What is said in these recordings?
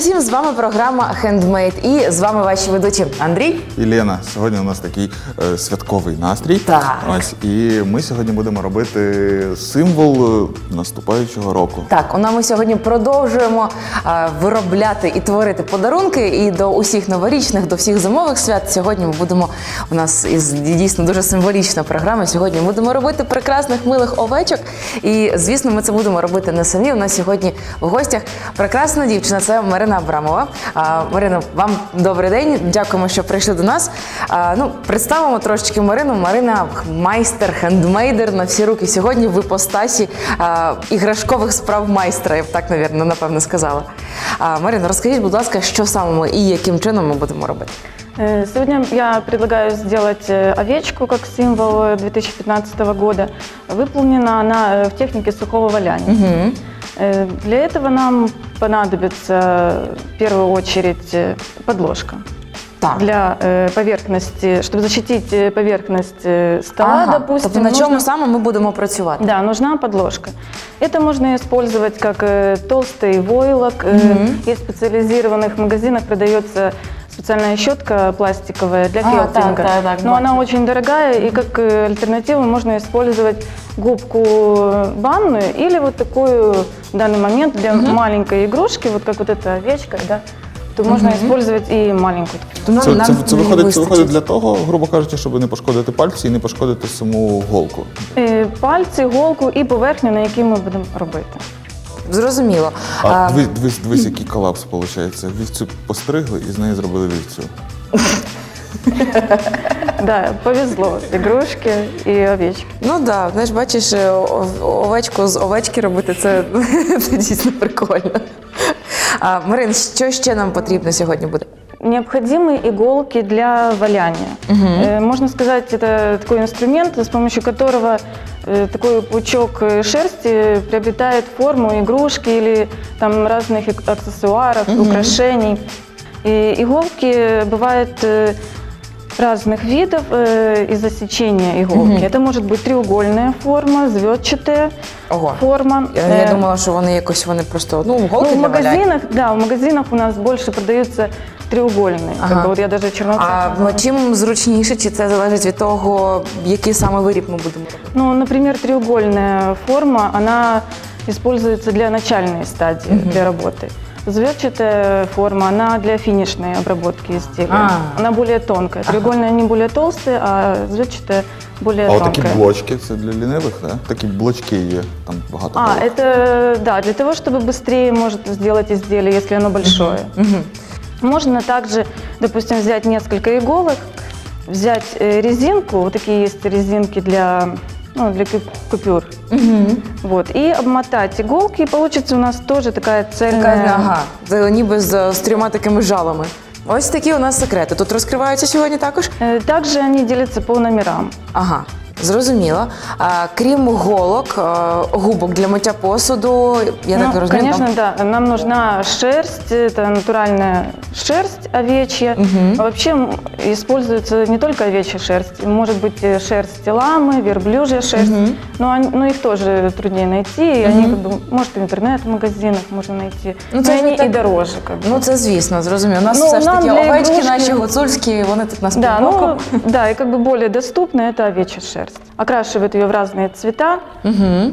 Усім! З вами програма Handmade і з вами ваші ведучі Андрій. І Лена, сьогодні у нас такий е, святковий настрій. Так. Ось і ми сьогодні будемо робити символ е, наступаючого року. Так, у нас ми сьогодні продовжуємо е, виробляти і творити подарунки. І до усіх новорічних, до всіх зимових свят. Сьогодні ми будемо у нас із дійсно дуже символічна програма. Сьогодні будемо робити прекрасних милих овечок. І звісно, ми це будемо робити не самі. У нас сьогодні в гостях прекрасна дівчина. Це Марина Абрамова. А, Марина, вам добрий день. Дякуємо, що прийшли до нас. А, ну, представимо трошечки Марину. Марина майстер, хендмейдер на всі руки. Сьогодні в іпостасі а, іграшкових справ майстра, я б так, навірно, напевно сказала. А, Марина, розкажіть, будь ласка, що саме ми і яким чином ми будемо робити? Э, Сегодня я предлагаю сделать э, овечку как символ э, 2015 года. Выполнена она э, в технике сухого валяния. Э, Для этого нам понадобится в первую очередь э, подложка. Так. Для э, поверхности, чтобы защитить э, поверхность э, стола, Ага. допустим, тобто на чому нужно- саме ми будемо працювати? Да, нужна подложка. Это можно использовать как э, толстый войлок. Э, Есть в специализированных магазинах продается специальная щетка пластиковая для А, фелтинга. так, так, так, Но она бачу. очень дорогая, и как э, альтернативу можно использовать губку банную или вот такую в данный момент для маленькой игрушки, вот как вот эта овечка, да, то можно использовать и маленькую. Тому Це, нам це, це, не виходить, це вистачить. виходить для того, грубо кажучи, щоб не пошкодити пальці і не пошкодити саму голку. Е, Пальці, голку і поверхню, на якій ми будемо робити. Зрозуміло. А, А, дивись, дивись, дивись, який колапс виходить. Вівцю постригли і з неї зробили вівцю. Да, повезло. Игрушки и овечки. Ну так, да, знаєш, бачиш, е, о- овечку з овечки робити це, це дійсно прикольно. А, Марин, що ще нам потрібно сьогодні буде? Необходимы иголки для валяния. Э, Можно сказать, это такой инструмент, с помощью которого э, такой пучок э, шерсти приобретает форму игрушки или там разных ак- аксессуаров, украшений. И иголки бывают э, разных видов э, из-за сечения иголки. Это может быть треугольная форма, звездчатая Ого. форма. Я, Э, я думала, що вони якось вони просто ну, голки ну, в для валяння. магазинах, да, в магазинах у нас больше продаются треугольные. Ага. Как бы вот я даже черноцвет. А назвала. чим зручніше, чи це залежить від того, який саме виріб ми будемо робити? Ну, например, треугольная форма, она используется для начальной стадии, для работы. Звездчатая форма, она для финишной обработки изделия. А. Она более тонкая. Треугольная не более толстая, а звездчатая более А отакі тонкая. блочки це для лінивих, да? Такі блочки є, там багато. А, голок. это да, для того, чтобы быстрее может сделать изделие, если оно большое. Можно также, допустим, взять несколько иголок, взять э, резинку, вот такие есть резинки для, ну, для куп- купюр, вот, и обмотать иголки, и получится у нас тоже такая цельная. Така, ага, це ніби з, з трьома такими жалами. Ось такі у нас секрети. Тут розкриваються сьогодні також. Э, Также они делятся по номерам. Ага, зрозуміло. А, крім голок, а, губок для миття посуду, я Ну, так розумію. конечно, там- да. Нам нужна шерсть, это натуральная шерсть овечья. А Вообще м, используется не только овечья шерсть, может быть э, шерсть ламы, верблюжья шерсть, но, они- но их тоже труднее найти. И они как бы, может, в интернет-магазинах можно найти. Ну, но це ж они не так- и дороже. Как бы. Ну це звісно, зрозуміло. У нас Ну, все ж нам таки для овечки ігрушки- наші гуцульські, вони тут нас Да, під боком. ну, да, и как бы более доступно это овечья шерсть. Окрашивают ее в разные цвета.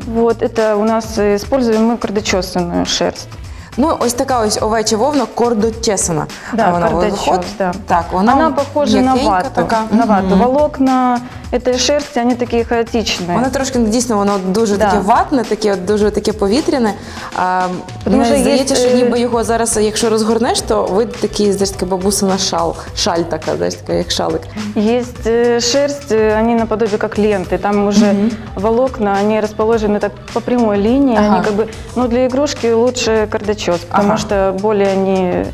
Вот, это у нас э, используем мы кардочесанную шерсть. Ну, ось така ось овеча вовна кордочесана. Да, вона кардачес, виходить. да. Так, вона, Она похожа на м'якенька вату. Така. На вату. Мгм. Волокна этой шерсти, они такие хаотичные. Вона трошки дійсно воно дуже Да. таке ватне, таке от дуже таке повітряне. А, Тому мені що є, здається, що е, ніби його зараз, якщо розгорнеш, то вийде такий, знаєш, така бабусина шал, шаль така, знаєш, така, як шалик. Есть э, шерсть, э, они наподобие как ленты. Там уже волокна, они расположены так по прямой линии. Ага. Они как бы, ну, для игрушки лучше кардачес, потому Ага. что более они,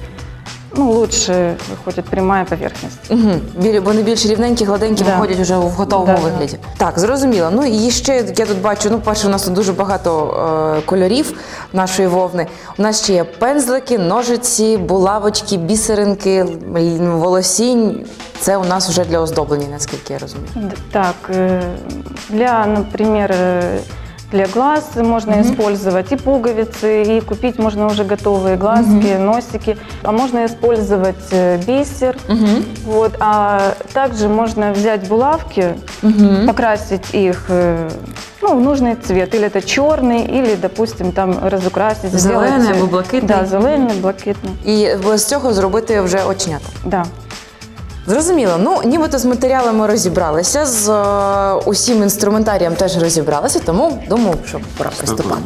ну, лучше выходит прямая поверхность. Угу. Білі, вони більш рівненькі, гладенькі Да. виходять вже в готовому Да, да. вигляді. Так, зрозуміло. Ну і ще я тут бачу, ну, перше, у нас тут дуже багато е, кольорів нашої вовни. У нас ще є пензлики, ножиці, булавочки, бісеринки, м, волосінь. Це у нас вже для оздоблення, наскільки я розумію. Д- Так, э, для, например, э, для глаз можно использовать и пуговицы, и купить можно уже готовые глазки, носики. А можно использовать э, бисер. Вот. А также можно взять булавки, покрасить их э, ну, в нужный цвет. Или это черный, или, допустим, там разукрасить. Зеленый сделать, э, або блакитний. Да, зеленый, блакитний. І з цього зробити вже оченята. Да. Зрозуміло. Ну, нібито з матеріалами розібралися, з е, усім інструментарієм теж розібралися, тому думаю, що пора приступати.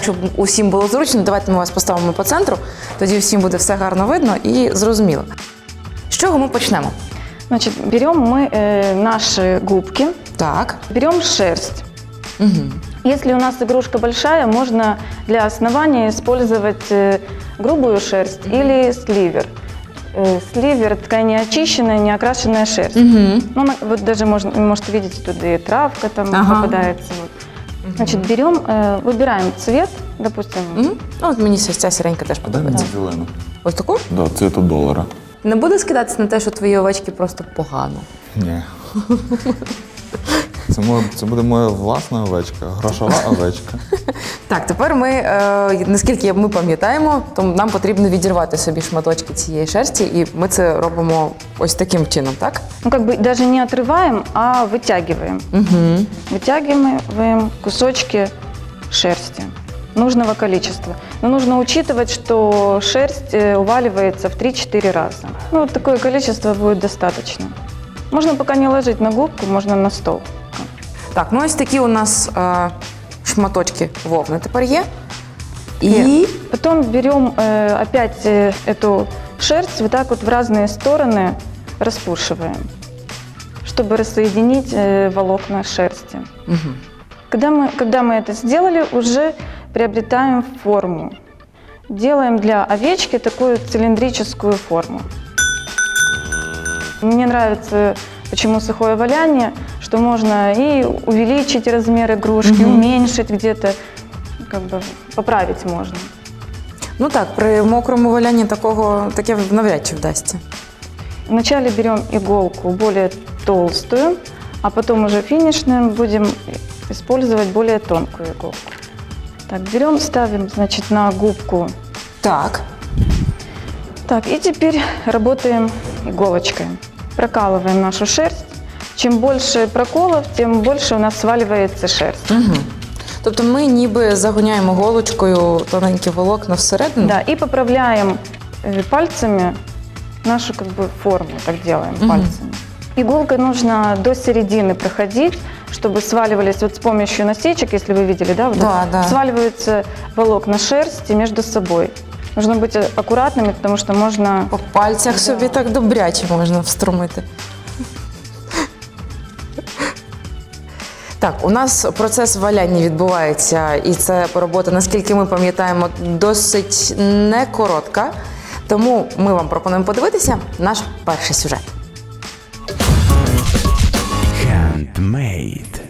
так щоб усім було зручно, давайте ми вас поставимо по центру, тоді всім буде все гарно видно і зрозуміло. З чого ми почнемо? Значит, берем мы э, наши губки, Так. берем шерсть. Угу. Если у нас игрушка большая, можно для основания использовать э, грубую шерсть или сливер. Э, Сливер – ткань не очищенная, не окрашенная шерсть. Угу. Ну, на- вот даже можно, вы можете видеть, тут и травка там Ага. попадается. Вот. Значит, берем, э, выбираем цвет, допустим, Угу. Ну, от мені ця ця сіренька теж дай мені подобається. зелену. Ось таку? Да, цвіту долара. Не буде скидатися на те, що твої овечки просто погано. Ні. Це, моє, це буде моя власна овечка, грошова овечка. Так, тепер ми, е, наскільки ми пам'ятаємо, то нам потрібно відірвати собі шматочки цієї шерсті, і ми це робимо ось таким чином, так? ну, как бы даже не отрываем, а вытягиваем. Угу. Вытягиваем кусочки шерсти нужного количества. Но нужно учитывать, что шерсть э, уваливается в 3-4 раза. Ну, вот такое количество будет достаточно. Можно пока не ложить на губку, можно на стол. Так, ну ось такі у нас е, шматочки вовни тепер є. І И потом берем э, опять э, эту шерсть вот так вот в разные стороны распушиваем, чтобы рассоединить э, волокна шерсти. Мгм. Когда мы, когда мы это сделали, уже приобретаем форму. Делаем для овечки такую цилиндрическую форму. Мне нравится, почему сухое валяние, что можно и увеличить размер игрушки, уменьшить где-то, как бы поправить можно. ну так, при мокрому валянні такого таке навряд чи вдасться. Вначале берем иголку более толстую, а потом уже финишным будем использовать более тонкую иголку. Так, берем, ставим, значит, на губку. Так. Так, и теперь работаем иголочкой. Прокалываем нашу шерсть. Чем больше проколов, тем больше у нас сваливается шерсть. Угу. Тобто ми ніби загоняємо голочкою тоненькі волокна всередину. Да, и поправляем э, пальцами нашу как бы форму, так делаем Мгм. пальцами. Иголкой нужно до середины проходить, чтобы сваливались вот с помощью насечек, если вы видели, да, вот Да, так, да. сваливаются волокна шерсти между собой. Нужно быть э, аккуратными, потому что можно По пальцях собі так добряче можна встромити. Так, у нас процес валяння відбувається, і це робота, наскільки ми пам'ятаємо, досить не коротка. Тому ми вам пропонуємо подивитися наш перший сюжет. Handmade.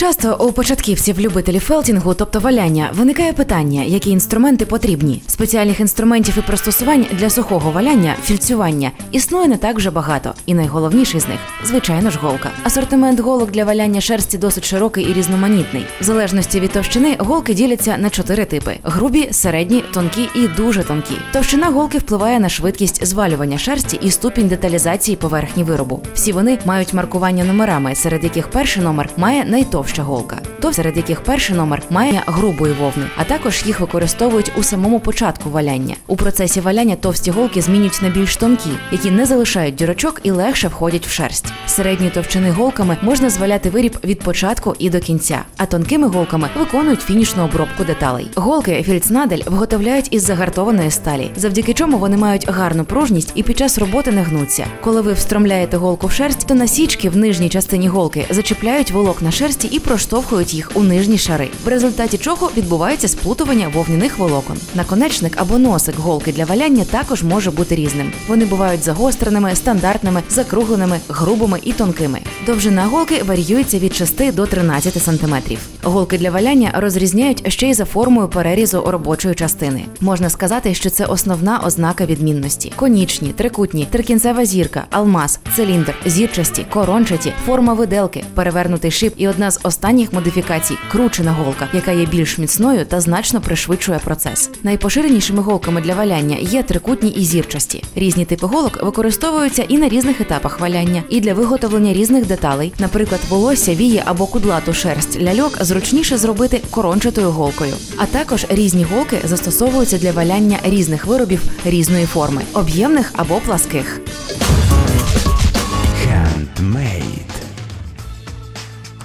Часто у початківців любителів фелтінгу, тобто валяння, виникає питання, які інструменти потрібні. Спеціальних інструментів і пристосувань для сухого валяння, фільцювання існує не так вже багато, і найголовніший з них звичайно ж голка. Асортимент голок для валяння шерсті досить широкий і різноманітний. В залежності від товщини голки діляться на чотири типи: грубі, середні, тонкі і дуже тонкі. Товщина голки впливає на швидкість звалювання шерсті і ступінь деталізації поверхні виробу. Всі вони мають маркування номерами, серед яких перший номер має найтовщу товща. То серед яких перший номер має грубої вовни, а також їх використовують у самому початку валяння. У процесі валяння товсті голки змінюють на більш тонкі, які не залишають дірочок і легше входять в шерсть. Середньої товщини голками можна зваляти виріб від початку і до кінця, а тонкими голками виконують фінішну обробку деталей. Голки фільцнадель виготовляють із загартованої сталі, завдяки чому вони мають гарну пружність і під час роботи не гнуться. Коли ви встромляєте голку в шерсть, то насічки в нижній частині голки зачіпляють волокна шерсті і проштовхують їх у нижні шари, в результаті чого відбувається сплутування вовняних волокон. Наконечник або носик голки для валяння також може бути різним. Вони бувають загостреними, стандартними, закругленими, грубими і тонкими. Довжина голки варіюється від 6 до 13 см. Голки для валяння розрізняють ще й за формою перерізу робочої частини. Можна сказати, що це основна ознака відмінності: конічні, трикутні, трикінцева зірка, алмаз, циліндр, зірчасті, корончаті, форма виделки, перевернутий шип і одна з останніх модифікацій кручена голка, яка є більш міцною та значно пришвидшує процес. Найпоширенішими голками для валяння є трикутні і зірчасті. Різні типи голок використовуються і на різних етапах валяння, і для виготовлення різних деталей, наприклад, волосся, вії або кудлату шерсть ляльок зручніше зробити корончатою голкою. А також різні голки застосовуються для валяння різних виробів різної форми, об'ємних або пласких.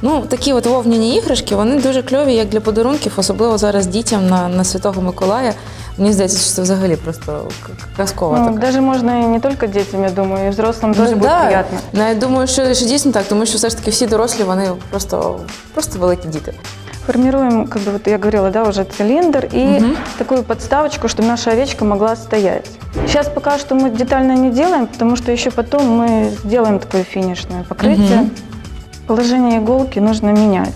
Ну, такі от вовняні іграшки, вони дуже кльові, як для подарунків, особливо зараз дітям на, на Святого Миколая. Мені здається, що це взагалі просто к- к- казкова Ну, така. даже можно и не только детям, я думаю, и взрослым тоже Ну, будет да. приятно. Ну, я думаю, що, що дійсно так, тому що все ж таки всі дорослі, вони просто, просто великі діти. Формируем, как бы вот я говорила, да, уже цилиндр и такую подставочку, чтобы наша овечка могла стоять. Сейчас пока что мы детально не делаем, потому что еще потом мы сделаем такое финишное покрытие. Мгм. Положение иголки нужно менять.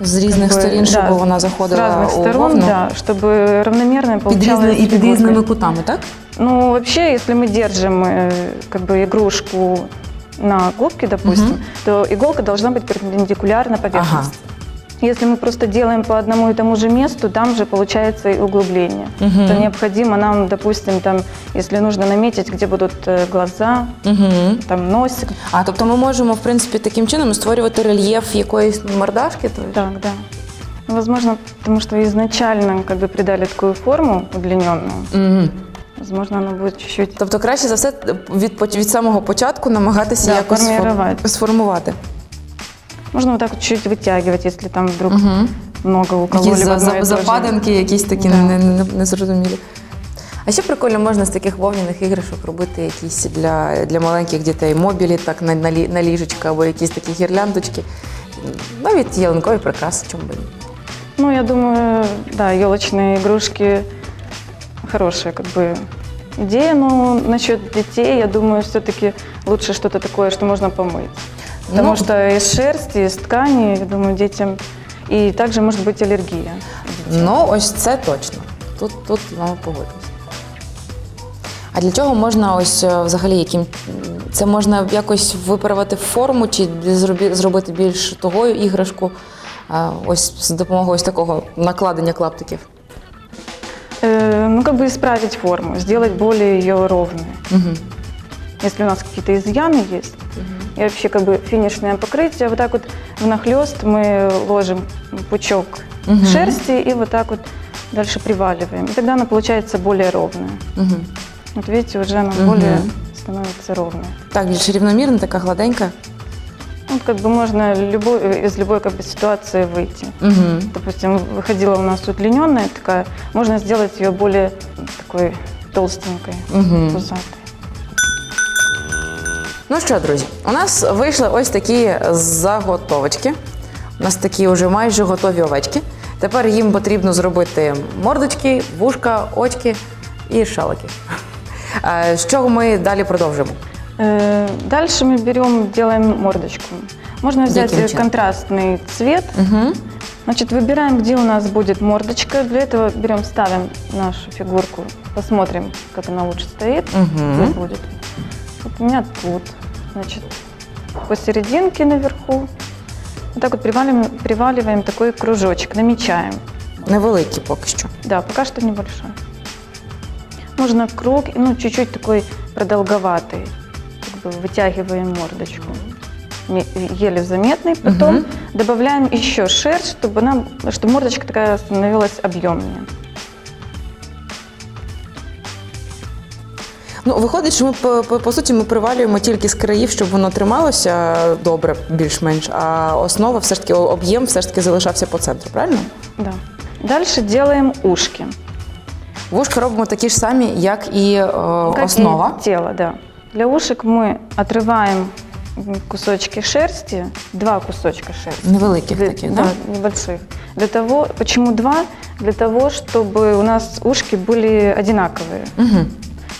З різних Как бы, сторін, щоб да, вона С заходила разных у сторон, вовну. да, чтобы равномерно Під получалась різними, і під фигурка. різними кутами, так? Ну, вообще, если мы держим э, как бы игрушку на губке, допустим, Мгм. то иголка должна быть перпендикулярна поверхности. Ага. Если мы просто делаем по одному и тому же месту, там же получается и углубление. Мгм. То необходимо нам, допустим, там, если нужно наметить, где будут э, глаза, Угу. там носик. А тобто ми можемо, в принципі, таким чином створювати рельєф якоїсь мордашки. То есть? Так, да. Ну, Возможно, потому что изначально как бы придали такую форму удлиненную. Угу. Возможно, она будет чуть-чуть Тобто краще за все від, поч- від самого початку намагатися Да, якось сфор- формувати. сформувати. Можно вот так вот чуть вытягивать, если там вдруг Угу. много у кого-либо Якісь за, одно и за, то же. западинки, якісь такі Да. не, не, незрозумілі. А ще прикольно можна з таких вовняних іграшок робити якісь для, для маленьких дітей мобілі, так на, на, лі- на ліжечка або якісь такі гірляндочки. Навіть ялинкові прикраси, чому би ні. Ну, я думаю, да, елочные игрушки хорошая как бы идея, но насчет детей, я думаю, все-таки лучше что-то такое, что можно помыть. Потому Ну, что из шерсти, из ткани, я думаю, детям... И также может быть аллергия. у детей. Ну, ось це точно. Тут, тут з вами погоджуюсь. А для чого можна ось е, взагалі яким це можна якось виправити форму чи зробі- зробити більш тугою іграшку? а, Ось з допомогою ось такого накладення клаптиків. Э, ну, как бы исправить форму, сделать более ее ровной. Угу. Если у нас какие-то изъяны есть. И вообще как бы финишное покрытие. Вот так вот внахлест мы ложим пучок Мгм. шерсти и вот так вот дальше приваливаем. И тогда она получается более ровная. Угу. Вот видите, уже она Мгм. более становится ровной. Так, більш рівномірна, така гладенька. Вот как бы можно любой, из любой как бы ситуации выйти. Угу. Допустим, выходила у нас удлиненная такая, можно сделать ее более такой толстенькой, Мгм. пузатой. Ну що, друзі, у нас вийшли ось такі заготовочки. У нас такі вже майже готові овечки. Тепер їм потрібно зробити мордочки, вушка, очки і шалики. Е, З чого ми далі продовжимо? Э, Дальше мы берем, делаем мордочку. Можно взять Каким э, чином? контрастный цвет. Угу. Значит, выбираем, где у нас будет мордочка. Для этого берем, ставим нашу фигурку, посмотрим, как она лучше стоит. Мгм. Где будет. Вот у меня тут. Значит, посерединке наверху. Вот так вот приваливаем, приваливаем такой кружочек, намечаем. Невеликі поки що. Да, пока что небольшой. Нужно круг, ну, чуть-чуть такой продолговатый. Как бы вытягиваем мордочку. еле заметный. Потом добавляем еще шерсть, чтобы, она, чтобы мордочка такая становилась объемнее. Ну, виходить, що ми по, по, по суті ми привалюємо тільки з країв, щоб воно трималося добре, більш-менш, а основа все ж таки об'єм все ж таки залишався по центру, правильно? Да. Дальше делаем ушки. Вушка робимо такі ж самі, як і е, Как и основа. тело, да. Для ушек мы отрываем м, кусочки шерсти, два кусочка шерсти. Невеликих Для- таких, да, да? небольших. Для того, почему два? Для того, чтобы у нас ушки были одинаковые. Угу.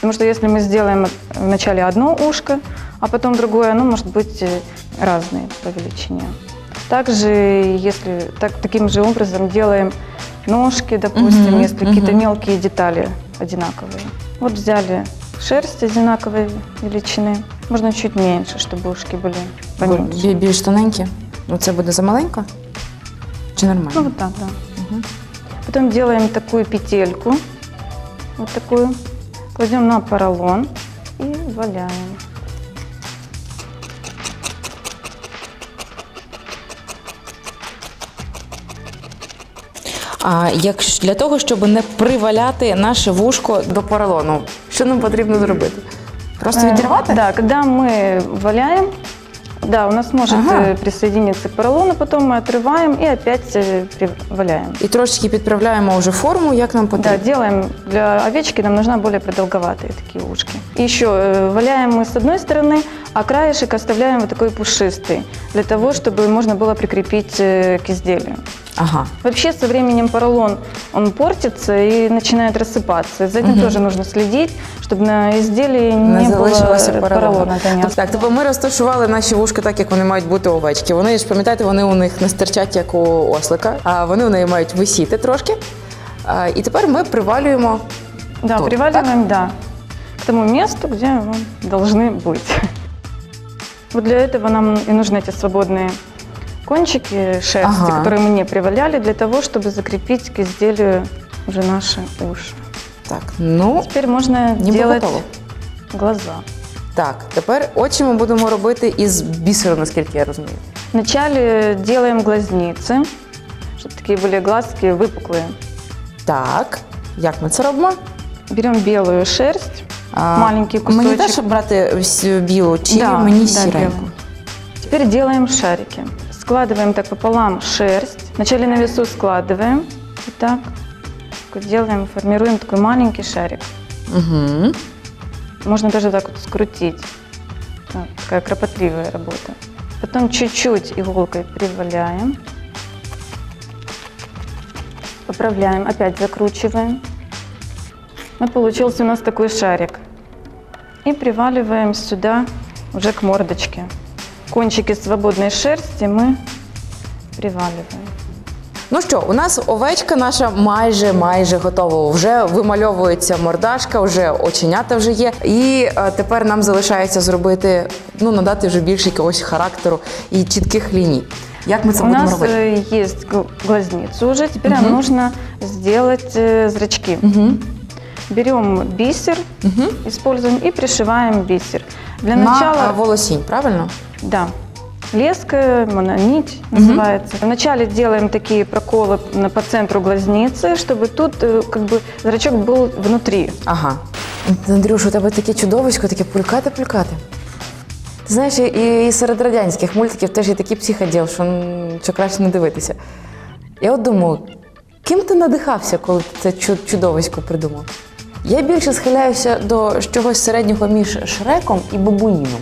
Потому что если мы сделаем вначале одно ушко, а потом другое, оно может быть э, разное по величине. Также, если так, таким же образом делаем ножки, допустим, Мгм, если какие-то мгм. мелкие детали одинаковые. Вот взяли шерсть одинаковой величины, можно чуть меньше, чтобы ушки были поменьше. Бі- Більш тоненькі. Ну це буде замаленько? Чи нормально? Ну вот так, да. Потом делаем такую петельку, вот такую, Кладем на поролон и валяем. А як для того, щоб не приваляти наше вушко до поролону, що нам потрібно зробити? Просто відірвати? відірвати? Да, коли ми валяем, да, у нас может Ага. э, присоединиться поролон, а потом мы отрываем и опять э, валяем. І трошечки підправляємо вже форму, як нам Да, потрібно. делаем для овечки нам нужна более продолговатые такие ушки. И еще э, валяем мы с одной стороны, а краешек оставляем вот такой пушистый, для того, чтобы можно было прикрепить э, к изделию. Ага. Вообще со временем поролон он портится и начинает рассыпаться. За этим тоже нужно следить, чтобы на изделии не, Не залишилося было поролону. поролона. да, не Тобто, так, тобто ми розташували наші вушка так, як вони мають бути у овечки. Вони ж пам'ятаєте, вони у них не стирчать, як у ослика, а вони у неї мають висіти трошки. А, і тепер ми привалюємо. Да, Тут, приваливаем, да, к тому месту, где ну, должны быть. Вот для этого нам и нужны эти свободные кончики шерсти, Ага. которые мы не приваляли, для того, чтобы закрепить к изделию уже наши уши. Так, ну Теперь можно ніби делать готово. глаза. Так, тепер очі ми будемо робити із бісеру, наскільки я розумію. Вначале делаем глазницы, чтобы такие были глазки выпуклые. Так, як ми це робимо? Берем белую шерсть, А, маленький кусочек. Мені теж брати ось білу, чи Да, мені да, сіреньку? белую. Теперь делаем шарики. Складываем так пополам шерсть. Вначале на весу складываем. Вот так. Вот Делаем, формируем такой маленький шарик. Угу. Можно даже так вот скрутить. Так, такая кропотливая работа. Потом чуть-чуть иголкой приваляем. Поправляем, опять закручиваем. Ну, получился у нас такой шарик. И приваливаем сюда уже к мордочке. Кончики свободной шерсти мы приваливаем. Ну що, у нас овечка наша майже майже готова. Вже вимальовується мордашка, вже оченята вже є. І е, тепер нам залишається зробити, ну надати вже більше якогось характеру і чітких ліній. Як ми це У будемо нас робити? э, есть гл- глазница уже, теперь нам нужно сделать э, зрачки. Берем бисер, используем и пришиваем бисер. Для На начала, е, волосінь, правильно? да, леска, мононить называется. Вначале делаем такие проколы на- по центру глазницы, чтобы тут э, как бы зрачок был внутри. Ага. Андрюш, у тебе таке чудовисько, таке пулькати-пулькати. Ти знаєш, і, і серед радянських мультиків теж є такий психоділ, що, м, що краще не дивитися. Я от думаю, ким ти надихався, коли ти це чу- чудовисько придумав? Я більше схиляюся до чогось середнього між Шреком і бабуїном.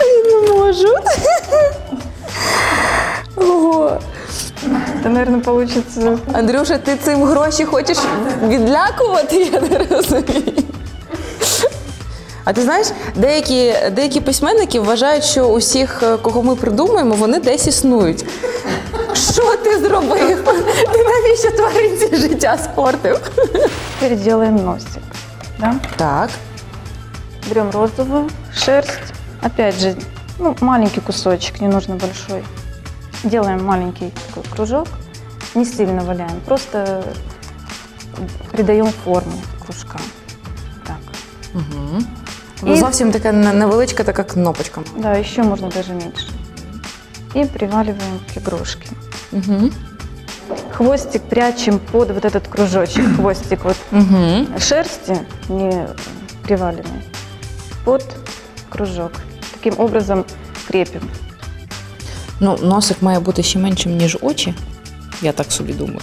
Я не можу. Ого. Это, наверное, получится Андрюша, ти цим гроші хочеш відлякувати? Я не розумію. А ти знаєш, деякі, деякі письменники вважають, що усіх, е, кого ми придумуємо, вони десь існують. Що ти зробив? Ти навіщо тваринці життя спортив? Теперь делаем носик. Да? Так. Берем розовую шерсть. Опять же, ну, маленький кусочек, не нужно большой. Делаем маленький такой кружок Не сильно валяем, просто придаем форму кружка. Так. Ну, І- зовсім така не- невеличка така кнопочка. Да, еще можно даже меньше. И приваливаем к игрушке. Угу. Хвостик прячем под вот этот кружочек. Хвостик вот Угу. шерсти, не приваленный, под кружок. Таким образом крепим. Ну, носик має бути ще меншим, ніж очі. Я так собі думаю.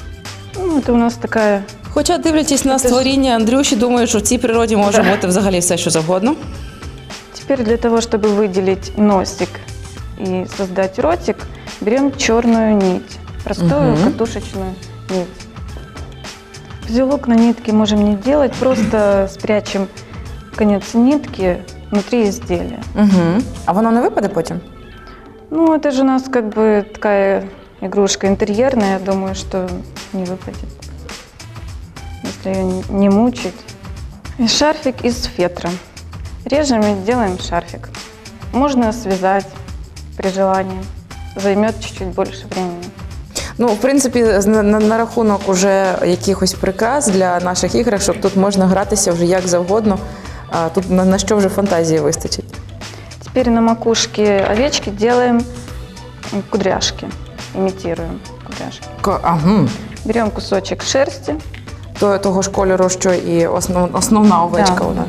Ну, это у нас такая Хоча, дивлячись на Це ж- створіння Андрюші, думаю, що в цій природі може Да. бути взагалі все, що завгодно. Теперь для того, чтобы выделить носик и создать ротик, берем черную нить, простую Мгм. катушечную нить. Узелок на нитке можем не делать, просто спрячем конец нитки внутри изделия. Угу. А воно не випаде потім? Ну, это же у нас как бы такая игрушка интерьерная, я думаю, что не выпадет, если ее не- мучить. И шарфик из фетра. Режем и делаем шарфик. Можно связать при желании. Займет чуть-чуть больше времени. Ну, в принципі, на, на, на рахунок уже якихось прикрас для наших іграшок, тут можна гратися вже як завгодно. А тут на, на що вже фантазії вистачить. Теперь на макушке овечки делаем кудряшки. Имитируем кудряшки. Ага. Берем кусочек шерсти, То, того ж кольору, що і основ, основна овечка Да. у нас.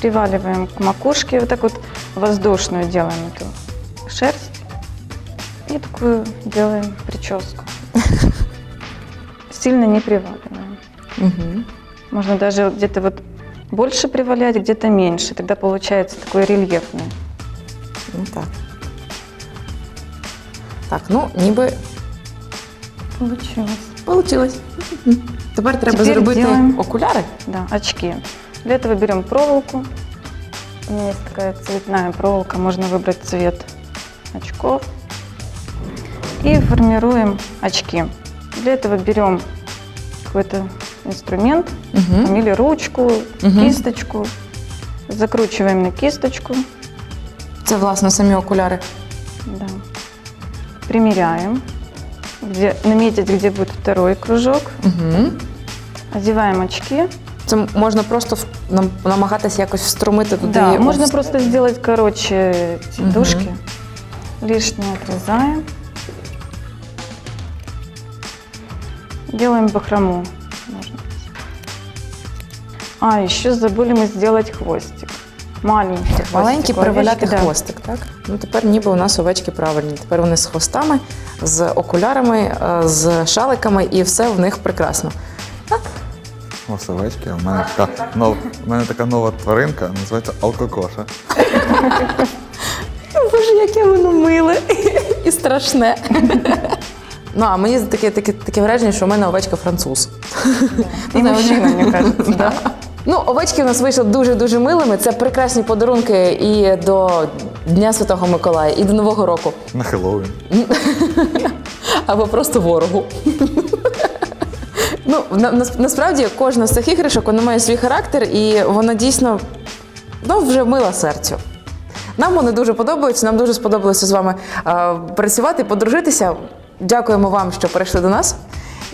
приваливаем к макушке, вот так вот воздушную делаем эту шерсть и такую делаем прическу. Сильно не приваливаем. Угу. Можно даже где-то вот больше привалять, где-то меньше. Тогда получается такой рельефный. Ну так. Так, ну ніби Получилось. Получилось. Тепер треба Тепер зробити ділаємо. окуляри. Да, очки. Для этого берем проволоку. У меня есть такая цветная проволока, можно выбрать цвет очков. И формируем очки. Для этого берем какой-то инструмент, Угу. там, или ручку, Мгм. кисточку. Закручиваем на кисточку. Це, власне, самі окуляри. Да. Примеряем. Где, наметить, где будет второй кружок. Угу. Одеваем очки. Це можна просто в- нам- намагатися якось встромити туди. Да, ось- можно просто сделать короче эти Мгм. дужки. Лишнее отрезаем. Делаем бахрому. Можно. А, еще забыли мы сделать хвостик. Маленький хвостик. Маленький у овечки, приваляти да. хвостик, так? Ну тепер ніби у нас овечки правильні. Тепер вони з хвостами, з окулярами, е, з шаликами і все в них прекрасно. Ось овечки. У мене така нова, у мене така нова тваринка, називається алкокоша. Боже, яке воно миле і страшне. Ну, а мені таке, таке, таке враження, що у мене овечка француз. И мужчина, мне кажется, да. Ну, овечки у нас вийшли дуже-дуже милими. Це прекрасні подарунки і до Дня Святого Миколая, і до Нового року. На Хеллоуін. або просто ворогу. Ну, на, на- насправді кожна з цих іграшок вона має свій характер, і вона дійсно ну, вже мила серцю. Нам вони дуже подобаються, нам дуже сподобалося з вами е, працювати, подружитися. Дякуємо вам, що прийшли до нас.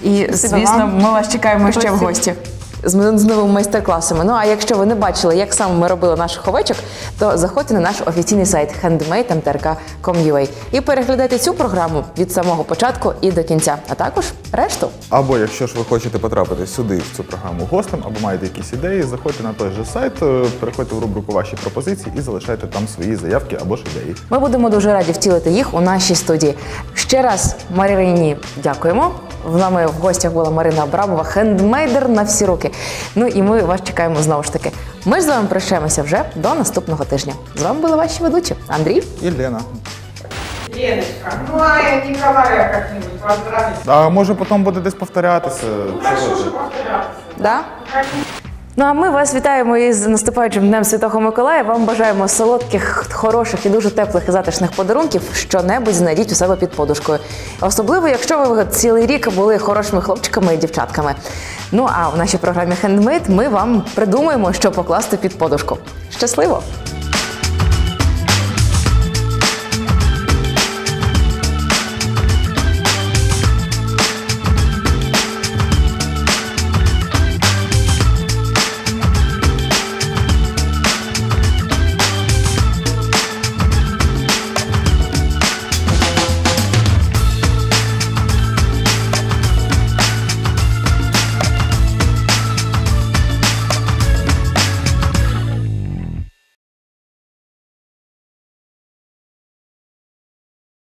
І, звісно, вам. ми вас чекаємо ще в гості. З, з новими майстер-класами. Ну а якщо ви не бачили, як саме ми робили наших овечок, то заходьте на наш офіційний сайт handmade.mtrk.com.ua і переглядайте цю програму від самого початку і до кінця, а також решту. Або якщо ж ви хочете потрапити сюди в цю програму гостем, або маєте якісь ідеї, заходьте на той же сайт, е, переходьте в рубрику ваші пропозиції і залишайте там свої заявки або ж ідеї. Ми будемо дуже раді втілити їх у нашій студії. Ще раз Марині дякуємо. З нами в гостях була Марина Абрамова, хендмейдер на всі руки. Ну і ми вас чекаємо знову ж таки. Ми ж з вами прощаємося вже до наступного тижня. З вами були ваші ведучі Андрій. І Лена. Леночка, ну а Николая как-нибудь поздравить. А може потім буде десь повторятися? Ну, ти? повторяться. Да? Ну а ми вас вітаємо із наступаючим днем Святого Миколая. Вам бажаємо солодких, хороших і дуже теплих і затишних подарунків. Що-небудь знайдіть у себе під подушкою. Особливо, якщо ви цілий рік були хорошими хлопчиками і дівчатками. Ну а в нашій програмі «Хендмейд» ми вам придумаємо, що покласти під подушку. Щасливо!